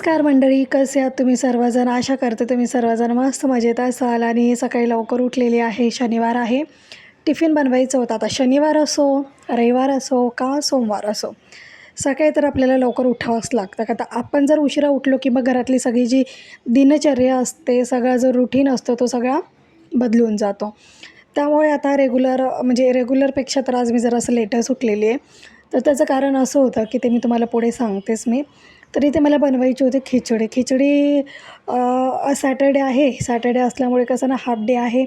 नमस्कार मंडळी कसे आहात तुम्ही सर्वजण? आशा करते तुम्ही सर्वजण मस्त मजेत असाल आणि सकाळी लवकर उठलेली आहे शनिवार आहे. टिफिन बनवायचं होतं. आता शनिवार असो रविवार असो का सोमवार असो सकाळी तर आपल्याला लवकर उठावंच लागतं. का आता आपण जर उशिरा उठलो की मग घरातली सगळी जी दिनचर्या असते सगळा जो रुटीन असतो तो सगळा बदलून जातो. त्यामुळे आता रेग्युलर म्हणजे रेग्युलरपेक्षा तर आज मी जरासं लेटच उठलेली आहे. तर त्याचं कारण असं होतं की ते मी तुम्हाला पुढे सांगतेच मी. तर इथे मला बनवायची होती खिचडी. खिचडी सॅटर्डे आहे. सॅटर्डे असल्यामुळे कसं ना हाफ डे आहे.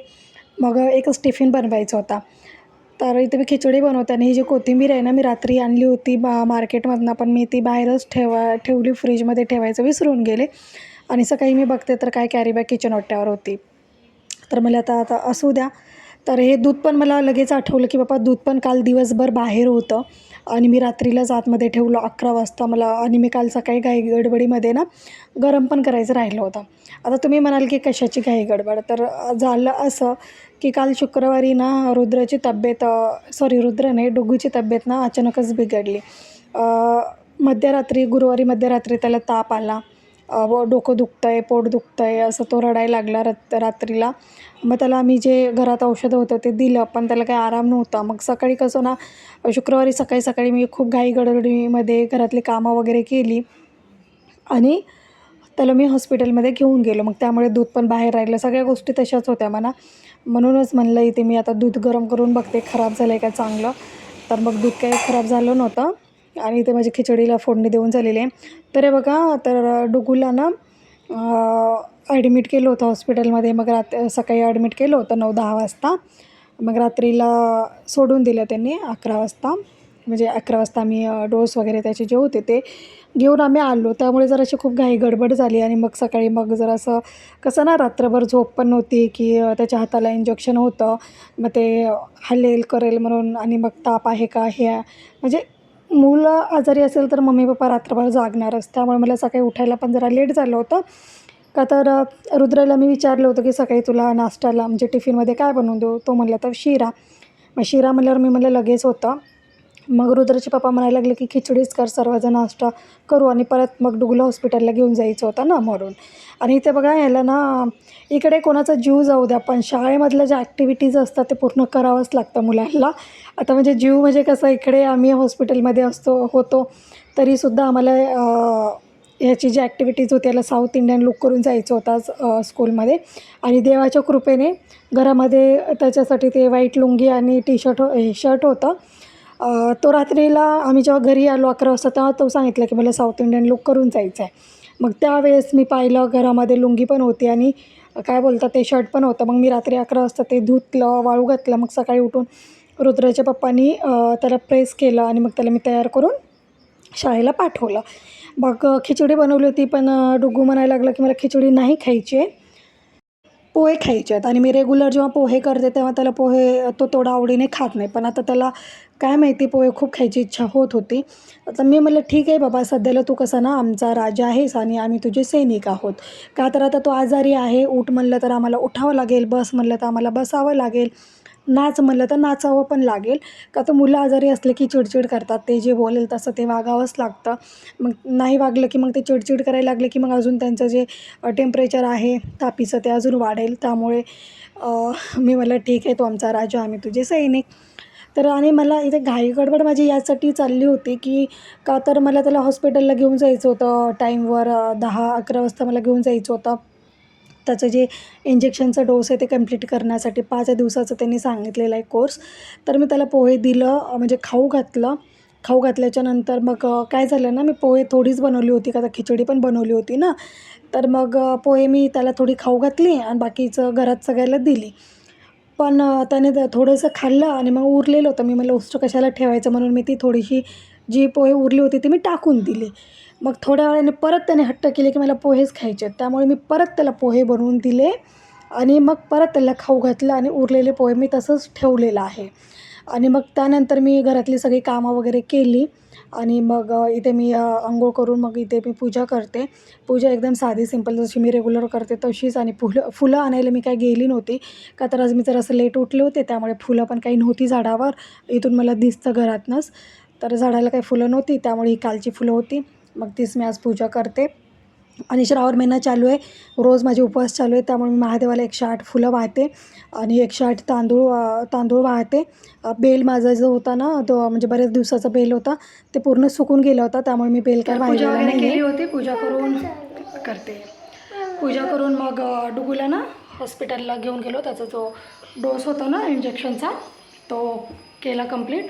मग एकच टिफिन बनवायचा होता. तर इथे मी खिचडी बनवते आणि ही जी कोथिंबीर आहे ना मी रात्री आणली होती बा मार्केटमधनं पण मी ती बाहेरच ठेवा ठेवली फ्रीजमध्ये ठेवायचं विसरून गेले. आणि सकाळी मी बघते तर काय कॅरीबॅग किचन ओट्यावर होती. तर मला आता आता असू द्या. तर हे दूध पण मला लगेच आठवलं की बाबा दूध पण काल दिवसभर बाहेर होतं. आणि मी रात्रीलाच आतमध्ये ठेवलं अकरा वाजता मला आणि मी काल सकाळी घाई गडबडीमध्ये ना गरम पण करायचं राहिलं होतं. आता तुम्ही म्हणाल की कशाची घाई गडबड? तर झालं असं की काल शुक्रवारी ना रुद्राची तब्येत सॉरी रुद्र नाही डुगूची तब्येत ना अचानकच बिघडली. मध्यरात्री गुरुवारी मध्यरात्री त्याला ताप आला. व डोकं दुखतं आहे पोट दुखतं आहे असं तो रडायला लागला रात रात्रीला. मग त्याला आम्ही जे घरात औषधं होतं ते दिलं पण त्याला काही आराम नव्हता. मग सकाळी कसं ना शुक्रवारी सकाळी सकाळी मी खूप घाई गडबडीमध्ये घरातली कामं वगैरे केली. आणि त्याला मी हॉस्पिटलमध्ये घेऊन गेलो. मग त्यामुळे दूध पण बाहेर राहिलं. सगळ्या गोष्टी तशाच होत्या म्हणा. म्हणूनच म्हणलं इथे मी आता दूध गरम करून बघते. खराब झालं आहे का चांगलं? तर मग दूध काही खराब झालं नव्हतं. आणि इथे माझी खिचडीला फोडणी देऊन झालेली आहे. तर हे बघा तर डुगूला ना ॲडमिट केलं होतं हॉस्पिटलमध्ये मग रात सकाळी ॲडमिट केलं होतं नऊ दहा वाजता. मग रात्रीला सोडून दिलं त्यांनी अकरा वाजता. म्हणजे अकरा वाजता आम्ही डोस वगैरे त्याचे जे होते ते घेऊन आम्ही आलो. त्यामुळे जराशी खूप घाई गडबड झाली आणि मग सकाळी मग जरासं कसं ना रात्रभर झोप पण नव्हती की त्याच्या हाताला इंजेक्शन होतं. मग ते हलेल करेल म्हणून आणि मग ताप आहे का हे म्हणजे मुलं आजारी असेल तर मम्मी पप्पा रात्रभर जागणारच. त्यामुळे मला सकाळी उठायला पण जरा लेट झालं होतं. का तर रुद्राला मी विचारलं होतं की सकाळी तुला नाश्त्याला म्हणजे टिफिनमध्ये काय बनवून देऊ? तो म्हणला तर शिरा. मग शिरा म्हणल्यावर मी म्हणलं लगेच होतं. मग रुद्राचे पप्पा म्हणायला लागले की खिचडीच कर सर्वजण नाश्ता करू आणि परत मग डुगला हॉस्पिटलला घेऊन जायचं होतं ना म्हणून. आणि इथे बघा याला ना इकडे कोणाचा जीव जाऊ द्या पण शाळेमधल्या ज्या ॲक्टिव्हिटीज असतात ते पूर्ण करावंच लागतं मुलांना. आता म्हणजे जीव म्हणजे कसं इकडे आम्ही हॉस्पिटलमध्ये असतो होतो तरीसुद्धा आम्हाला ह्याची जी ॲक्टिव्हिटीज होती याला साऊथ इंडियन लुक करून जायचं होतं स्कूलमध्ये आणि देवाच्या कृपेने घरामध्ये त्याच्यासाठी ते व्हाईट लुंगी आणि टी शर्ट हे शर्ट होतं. तो रात्रीला आम्ही जेव्हा घरी आलो अकरा वाजता तेव्हा तो सांगितलं की मला साऊथ इंडियन लुक करून जायचं आहे मग त्यावेळेस मी पाहिलं घरामध्ये लुंगी पण होती आणि काय बोलतात ते शर्ट पण होतं. मग मी रात्री अकरा वाजता ते धुतलं वाळू घातलं. मग सकाळी उठून रुद्राच्या पप्पानी त्याला प्रेस केलं आणि मग त्याला मी तयार करून शाळेला पाठवलं. मग खिचडी बनवली होती पण डुगू म्हणायला लागलं की मला खिचडी नाही खायची आहे. पोहे खायचे आहेत. आणि मी रेग्युलर जेव्हा पोहे करते तेव्हा त्याला पोहे तो तेवढा आवडीने खात नाही. पण आता त्याला काय माहिती पोहे खूप खायची इच्छा होत होती. आता मी म्हटलं ठीक आहे बाबा सध्याला तू कसा ना आमचा राजा आहेस आणि आम्ही तुझे सैनिक आहोत. का तर आता तो आजारी आहे उठ म्हणलं तर आम्हाला उठावं लागेल बस म्हणलं तर आम्हाला बसावं लागेल. नाच म्हणलं तर नाचावं पण लागेल. का तर मुलं आजारी असले की चिडचिड करतात. ते जे बोलेल तसं ते वागावंच लागतं. मग नाही वागलं की मग ते चिडचिड करायला लागले की मग अजून त्यांचं जे टेम्परेचर आहे तापीचं ते अजून वाढेल. त्यामुळे मी म्हटलं ठीक आहे तो आमचा राजा आम्ही तुझे सैनिक. तर आणि मला इथे घाई गडबड माझी यासाठी चालली होती की का तर मला त्याला हॉस्पिटलला घेऊन जायचं होतं. टाईमवर दहा अकरा वाजता मला घेऊन जायचं होतं. त्याचं जे इंजेक्शनचा डोस आहे ते कंप्लीट करण्यासाठी पाच दिवसाचं त्यांनी सांगितलेलं आहे कोर्स तर मी त्याला पोहे दिलं म्हणजे खाऊ घातलं. खाऊ घातल्याच्यानंतर मग काय झालं ना मी पोहे थोडीच बनवली होती का खिचडी पण बनवली होती ना. तर मग पोहे मी त्याला थोडी खाऊ घातली आणि बाकीचं घरात सगळ्याला दिली. पण त्याने थोडंसं खाल्लं आणि मग उरलेलं होतं. मी मला उष्ट कशाला ठेवायचं? म्हणून मी ती थोडीशी जी पोहे उरली होती ती मी टाकून दिली. मग थोड्या वेळाने परत त्याने हट्ट केले की मला पोहेच खायचे आहेत. त्यामुळे मी परत त्याला पोहे बनवून दिले आणि मग परत त्याला खाऊ घातलं आणि उरलेले पोहे मी तसंच ठेवलेलं आहे. आणि मग त्यानंतर मी घरातली सगळी कामं वगैरे केली आणि मग इथे मी अंघोळ करून मग इथे मी पूजा करते. पूजा एकदम साधी सिंपल जशी मी रेग्युलर करते तशीच आणि फुलं फुलं आणायला मी काही गेली नव्हती. का तर आज मी जर असं लेट उठले होते त्यामुळे फुलं पण काही नव्हती झाडावर. इथून मला दिसतं घरातनंच. तर झाडाला काही फुलं नव्हती त्यामुळे ही कालची फुलं होती. मग तीच मी आज पूजा करते. आणि श्रावण महिना चालू आहे. रोज माझे उपवास चालू आहे. त्यामुळे मी महादेवाला एकशे आठ फुलं वाहते आणि एकशे आठ तांदूळ तांदूळ वाहते. बेल माझा जो होता ना तो म्हणजे बऱ्याच दिवसाचा बेल होता. ते पूर्ण सुकून गेला होता. त्यामुळे मी बेल काय पूजा केली होती. पूजा करून करते. पूजा करून मग डुगूला ना हॉस्पिटलला घेऊन गेलो. त्याचा जो डोस होता ना इंजेक्शनचा तो केला कंप्लीट.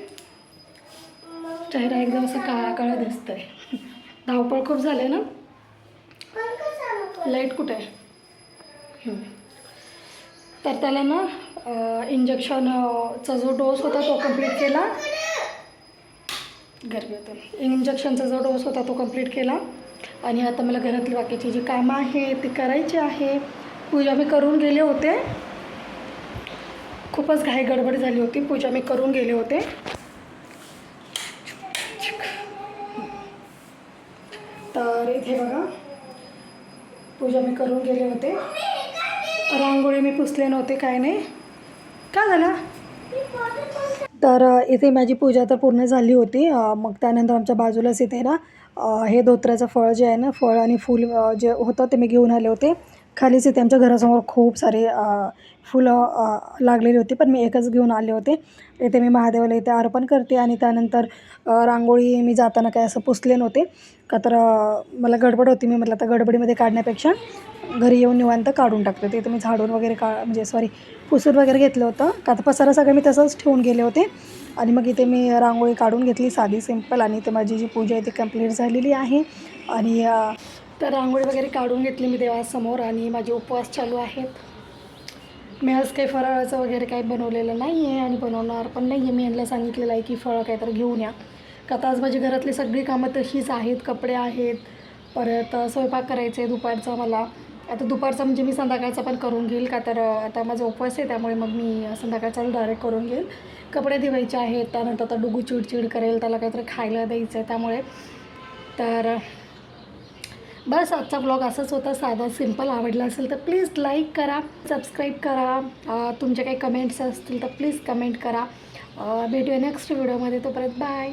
चेहरा एकदम असं काळा काळा दिसतोय. धावपळ खूप झाले ना? लाइट कुठे आहे? तर त्याला ना इंजेक्शनचा जो डोस होता तो कंप्लीट केला. गरबी होते. इंजेक्शनचा जो डोस होता तो कंप्लीट केला. आणि आता मला घरातली बाकीची जी कामं आहे ती करायची आहे. पूजा मी करून गेले होते. खूपच घाई गडबड झाली होती. पूजा मी करून गेले होते. तर इथे बघा. पूजा मी करून गेले होते. रांगोळी मी पुसले नव्हते काय नाही. काय झालं? तर इथे माझी पूजा तर पूर्ण झाली होती. मग त्यानंतर आमच्या बाजूलाच इथे ना हे धोत्र्याचं फळ जे आहे ना फळ आणि फूल जे होतं ते मी घेऊन आले होते. खालीच इथे आमच्या घरासमोर खूप सारे फुलं लागलेली होती पण मी एकच घेऊन आले होते. इथे मी महादेवाला इथे अर्पण करते आणि त्यानंतर रांगोळी मी जाताना काय असं पुसले नव्हते. का तर मला गडबड होती. मी म्हटलं आता गडबडीमध्ये काढण्यापेक्षा घरी येऊन निवांत काढून टाकते. तिथे मी झाडून वगैरे का म्हणजे सॉरी पुसून वगैरे घेतलं होतं. का तर पसारा सगळं मी तसंच ठेवून गेले होते. आणि मग इथे मी रांगोळी काढून घेतली साधी सिंपल आणि इथे माझी जी पूजा आहे ती कंप्लीट झालेली आहे. आणि तर रांगोळी वगैरे काढून घेतली मी देवासमोर आणि माझे उपवास चालू आहेत. मी आज काही फराळाचं वगैरे काही बनवलेलं नाही आहे आणि बनवणार पण नाही आहे मी यांना सांगितलेलं आहे की फळं काहीतरी घेऊन या. का तर आज माझी घरातली सगळी कामं तशीच आहेत कपडे आहेत. परत स्वयंपाक करायचे आहे दुपारचा मला. आता दुपारचा म्हणजे मी संध्याकाळचा पण करून घेईल. का तर आता माझा उपवास आहे त्यामुळे मग मी संध्याकाळचा डायरेक्ट करून घेईल. कपडे धुवायचे आहेत त्यानंतर आता डुगू चिडचिड करेल त्याला काहीतरी खायला द्यायचं आहे त्यामुळे. तर बस आजचा ब्लॉग असंच होता. साधा सिंपल आवडला असेल तर प्लीज लाईक करा सबस्क्राईब करा. तुमचे काही कमेंट्स असतील तर प्लीज कमेंट करा. भेटूया नेक्स्ट व्हिडिओमध्ये तोपर्यंत बाय